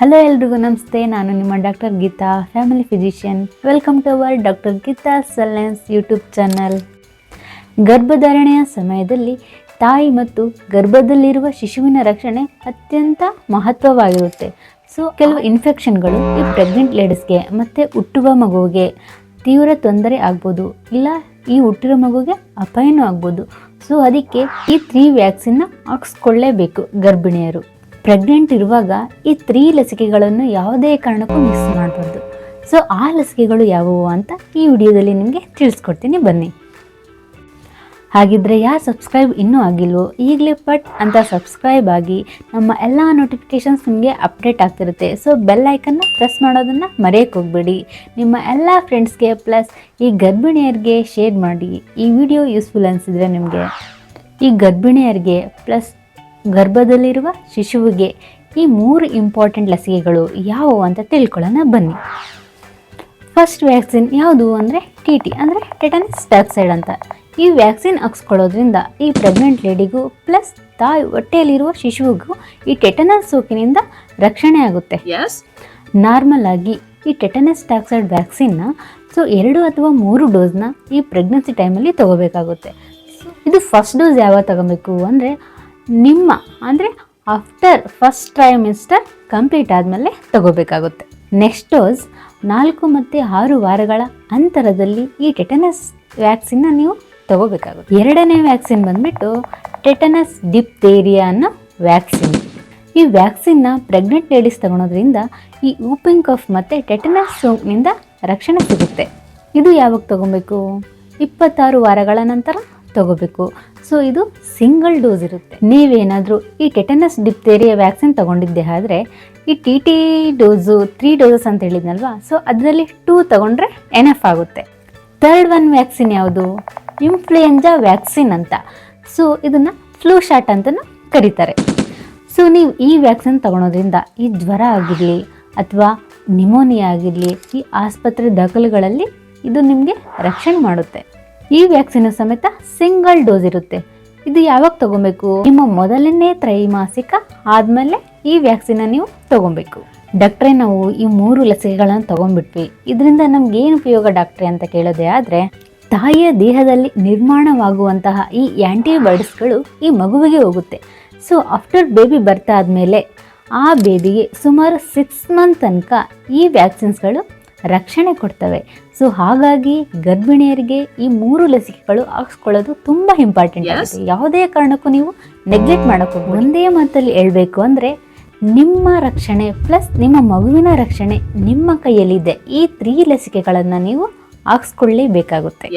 Hello ಎಲ್ರಿಗೂ, ನಮಸ್ತೆ. ನಾನು ನಿಮ್ಮ doctor Geetha family physician welcome to our doctor Geetha ಸೆಲೆನ್ಸ್ YouTube channel ಗರ್ಭಧಾರಣೆಯ ಸಮಯದಲ್ಲಿ ತಾಯಿ ಮತ್ತು ಗರ್ಭದಲ್ಲಿರುವ ಶಿಶುವಿನ ರಕ್ಷಣೆ ಅತ್ಯಂತ ಮಹತ್ವವಾಗಿರುತ್ತೆ. ಸೊ ಕೆಲವು ಇನ್ಫೆಕ್ಷನ್ಗಳು ಈ ಪ್ರೆಗ್ನೆಂಟ್ ಲೇಡೀಸ್ಗೆ ಮತ್ತು ಹುಟ್ಟುವ ಮಗುವಿಗೆ ತೀವ್ರ ತೊಂದರೆ ಆಗ್ಬೋದು. ಇಲ್ಲ, ಈ ಹುಟ್ಟಿರೋ ಮಗುಗೆ ಅಪಾಯನೂ ಆಗ್ಬೋದು. ಸೊ ಅದಕ್ಕೆ ಈ ತ್ರೀ ವ್ಯಾಕ್ಸಿನ್ನ ಹಾಕ್ಸ್ಕೊಳ್ಳೇಬೇಕು ಗರ್ಭಿಣಿಯರು. ಪ್ರೆಗ್ನೆಂಟ್ ಇರುವಾಗ ಈ ತ್ರೀ ಲಸಿಕೆಗಳನ್ನು ಯಾವುದೇ ಕಾರಣಕ್ಕೂ ಮಿಸ್ ಮಾಡಬಾರ್ದು. ಸೊ ಆ ಲಸಿಕೆಗಳು ಯಾವುವು ಅಂತ ಈ ವಿಡಿಯೋದಲ್ಲಿ ನಿಮಗೆ ತಿಳಿಸ್ಕೊಡ್ತೀನಿ. ಬನ್ನಿ. ಹಾಗಿದ್ರೆ ಯಾರು ಸಬ್ಸ್ಕ್ರೈಬ್ ಇನ್ನೂ ಆಗಿಲ್ವೋ, ಈಗಲೇ ಪಟ್ ಅಂತ ಸಬ್ಸ್ಕ್ರೈಬ್ ಆಗಿ ನಮ್ಮ ಎಲ್ಲ ನೋಟಿಫಿಕೇಷನ್ಸ್ ನಿಮಗೆ ಅಪ್ಡೇಟ್ ಆಗ್ತಿರುತ್ತೆ. ಸೊ ಬೆಲ್ ಐಕನ್ನ ಪ್ರೆಸ್ ಮಾಡೋದನ್ನು ಮರೆಯೋಕ್ಕೆ ಹೋಗಬೇಡಿ. ನಿಮ್ಮ ಎಲ್ಲ ಫ್ರೆಂಡ್ಸ್ಗೆ ಪ್ಲಸ್ ಈ ಗರ್ಭಿಣಿಯರಿಗೆ ಶೇರ್ ಮಾಡಿ. ಈ ವಿಡಿಯೋ ಯೂಸ್ಫುಲ್ ಅನಿಸಿದ್ರೆ ನಿಮಗೆ. ಈ ಗರ್ಭಿಣಿಯರಿಗೆ ಪ್ಲಸ್ ಗರ್ಭದಲ್ಲಿರುವ ಶಿಶುವಿಗೆ ಈ ಮೂರು ಇಂಪಾರ್ಟೆಂಟ್ ಲಸಿಕೆಗಳು ಯಾವುವು ಅಂತ ತಿಳ್ಕೊಳ್ಳೋಣ ಬನ್ನಿ. ಫಸ್ಟ್ ವ್ಯಾಕ್ಸಿನ್ ಯಾವುದು ಅಂದರೆ ಟಿ ಟಿ ಅಂದರೆ ಟೆಟನಸ್ ಡಾಕ್ಸೈಡ್ ಅಂತ. ಈ ವ್ಯಾಕ್ಸಿನ್ ಹಾಕ್ಸ್ಕೊಳ್ಳೋದ್ರಿಂದ ಈ ಪ್ರೆಗ್ನೆಂಟ್ ಲೇಡಿಗೂ ಪ್ಲಸ್ ತಾಯಿ ಹೊಟ್ಟೆಯಲ್ಲಿರುವ ಶಿಶುವಿಗೂ ಈ ಟೆಟನಸ್ ಸೋಕಿನಿಂದ ರಕ್ಷಣೆ ಆಗುತ್ತೆ. ನಾರ್ಮಲ್ ಆಗಿ ಈ ಟೆಟನಸ್ ಟಾಕ್ಸೈಡ್ ವ್ಯಾಕ್ಸಿನ್ನ ಸೊ ಎರಡು ಅಥವಾ ಮೂರು ಡೋಸ್ನ ಈ ಪ್ರೆಗ್ನೆನ್ಸಿ ಟೈಮಲ್ಲಿ ತಗೋಬೇಕಾಗುತ್ತೆ. ಇದು ಫಸ್ಟ್ ಡೋಸ್ ಯಾವಾಗ ತಗೋಬೇಕು ಅಂದರೆ ನಿಮ್ಮ, ಅಂದರೆ ಆಫ್ಟರ್ ಫಸ್ಟ್ ಟ್ರೈಮಿಸ್ಟರ್ ಕಂಪ್ಲೀಟ್ ಆದಮೇಲೆ ತಗೋಬೇಕಾಗುತ್ತೆ. ನೆಕ್ಸ್ಟ್ ಡೋಸ್ ನಾಲ್ಕು ಮತ್ತು ಆರು ವಾರಗಳ ಅಂತರದಲ್ಲಿ ಈ ಟೆಟನಸ್ ವ್ಯಾಕ್ಸಿನ್ನ ನೀವು ತಗೋಬೇಕಾಗುತ್ತೆ. ಎರಡನೇ ವ್ಯಾಕ್ಸಿನ್ ಬಂದ್ಬಿಟ್ಟು ಟೆಟನಸ್ ಡಿಪ್ತೇರಿಯಾ ಅನ್ನೋ ವ್ಯಾಕ್ಸಿನ್ ಈ ವ್ಯಾಕ್ಸಿನ್ನ ಪ್ರೆಗ್ನೆಂಟ್ ಲೇಡೀಸ್ ತಗೊಳೋದ್ರಿಂದ ಈ ಊಪಿಂಗ್ ಕಫ್ ಮತ್ತು ಟೆಟನಸ್ ಸೋಂಕಿನಿಂದ ರಕ್ಷಣೆ ಸಿಗುತ್ತೆ. ಇದು ಯಾವಾಗ ತಗೊಬೇಕು? ಇಪ್ಪತ್ತಾರು ವಾರಗಳ ನಂತರ? ತಗೋಬೇಕು. ಸೊ ಇದು ಸಿಂಗಲ್ ಡೋಸ್ ಇರುತ್ತೆ. ನೀವೇನಾದರೂ ಈ ಟೆಟನಸ್ ಡಿಪ್ತೇರಿಯಾ ವ್ಯಾಕ್ಸಿನ್ ತಗೊಂಡಿದ್ದೆ ಆದರೆ, ಈ T T dose three doses ಅಂತ ಹೇಳಿದ್ನಲ್ವಾ? ಸೊ ಅದರಲ್ಲಿ ಟೂ ತಗೊಂಡ್ರೆ ಎನಫ್ ಆಗುತ್ತೆ. ಥರ್ಡ್ ಒನ್ ವ್ಯಾಕ್ಸಿನ್ ಯಾವುದು? ಇನ್ಫ್ಲೂಯೆಂಜಾ ವ್ಯಾಕ್ಸಿನ್ ಅಂತ. ಸೊ ಇದನ್ನು ಫ್ಲೂ ಶಾಟ್ ಅಂತಲೂ ಕರೀತಾರೆ. ಸೊ ನೀವು ಈ ವ್ಯಾಕ್ಸಿನ್ ತಗೊಳೋದ್ರಿಂದ ಈ ಜ್ವರ ಆಗಿರಲಿ ಅಥವಾ ನಿಮೋನಿಯಾ ಆಗಿರಲಿ ಈ ಆಸ್ಪತ್ರೆ ದಾಖಲೆಗಳಲ್ಲಿ ಇದು ನಿಮಗೆ ರಕ್ಷಣೆ ಮಾಡುತ್ತೆ. ಈ ವ್ಯಾಕ್ಸಿನ್ ಸಮೇತ ಸಿಂಗಲ್ ಡೋಸ್ ಇರುತ್ತೆ. ಇದು ಯಾವಾಗ ತಗೊಬೇಕು? ನಿಮ್ಮ ಮೊದಲನೇ ತ್ರೈಮಾಸಿಕ ಆದಮೇಲೆ ಈ ವ್ಯಾಕ್ಸಿನ ನೀವು ತಗೊಬೇಕು. ಡಾಕ್ಟ್ರೇ, ನಾವು ಈ ಮೂರು ಲಸಿಕೆಗಳನ್ನು ತಗೊಂಡ್ಬಿಟ್ವಿ. ಇದರಿಂದ ನಮ್ಗೆ ಏನು ಉಪಯೋಗ ಡಾಕ್ಟ್ರೆ ಅಂತ ಕೇಳೋದೇ ಆದರೆ, ತಾಯಿಯ ದೇಹದಲ್ಲಿ ನಿರ್ಮಾಣವಾಗುವಂತಹ ಈ ಆ್ಯಂಟಿಬಯೋಟಿಕ್ಸ್ಗಳು ಈ ಮಗುವಿಗೆ ಹೋಗುತ್ತೆ. ಸೊ ಆಫ್ಟರ್ ಬೇಬಿ ಬರ್ತಾ ಆದಮೇಲೆ ಆ ಬೇಬಿಗೆ ಸುಮಾರು ಸಿಕ್ಸ್ ಮಂತ್ ತನಕ ಈ ವ್ಯಾಕ್ಸಿನ್ಸ್ಗಳು ರಕ್ಷಣೆ ಕೊಡ್ತವೆ. ಸೊ ಹಾಗಾಗಿ ಗರ್ಭಿಣಿಯರಿಗೆ ಈ ಮೂರು ಲಸಿಕೆಗಳು ಹಾಕ್ಸ್ಕೊಳ್ಳೋದು ತುಂಬ ಇಂಪಾರ್ಟೆಂಟ್. ಆಗುತ್ತೆ ಯಾವುದೇ ಕಾರಣಕ್ಕೂ ನೀವು ನೆಗ್ಲೆಕ್ಟ್ ಮಾಡೋಕ್ಕೂ ಒಂದೇ ಮಾತಲ್ಲಿ ಹೇಳಬೇಕು ಅಂದರೆ ನಿಮ್ಮ ರಕ್ಷಣೆ ಪ್ಲಸ್ ನಿಮ್ಮ ಮಗುವಿನ ರಕ್ಷಣೆ ನಿಮ್ಮ ಕೈಯಲ್ಲಿದೆ. ಈ ತ್ರೀ ಲಸಿಕೆಗಳನ್ನು ನೀವು ಹಾಕ್ಸ್ಕೊಳ್ಳೇಬೇಕಾಗುತ್ತೆ.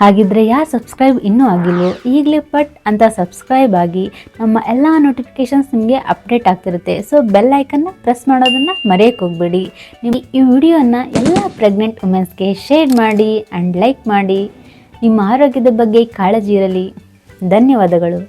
ಹಾಗಿದ್ರೆ ಯಾ ಸಬ್ಸ್ಕ್ರೈಬ್ ಇನ್ನೂ ಆಗಿಲ್ಲ, ಈಗಲೇ ಪಟ್ ಅಂತ ಸಬ್ಸ್ಕ್ರೈಬ್ ಆಗಿ ನಮ್ಮ ಎಲ್ಲ ನೋಟಿಫಿಕೇಷನ್ಸ್ ನಿಮಗೆ ಅಪ್ಡೇಟ್ ಆಗ್ತಿರುತ್ತೆ. ಸೊ ಬೆಲ್ ಐಕನ್ನ ಪ್ರೆಸ್ ಮಾಡೋದನ್ನು ಮರೆಯೋಕ್ಕೆ ಹೋಗಬೇಡಿ. ನಿಮಗೆ ಈ ವಿಡಿಯೋನ ಎಲ್ಲ ಪ್ರೆಗ್ನೆಂಟ್ ವುಮೆನ್ಸ್ಗೆ ಶೇರ್ ಮಾಡಿ ಆ್ಯಂಡ್ ಲೈಕ್ ಮಾಡಿ. ನಿಮ್ಮ ಆರೋಗ್ಯದ ಬಗ್ಗೆ ಕಾಳಜಿ ಇರಲಿ. ಧನ್ಯವಾದಗಳು.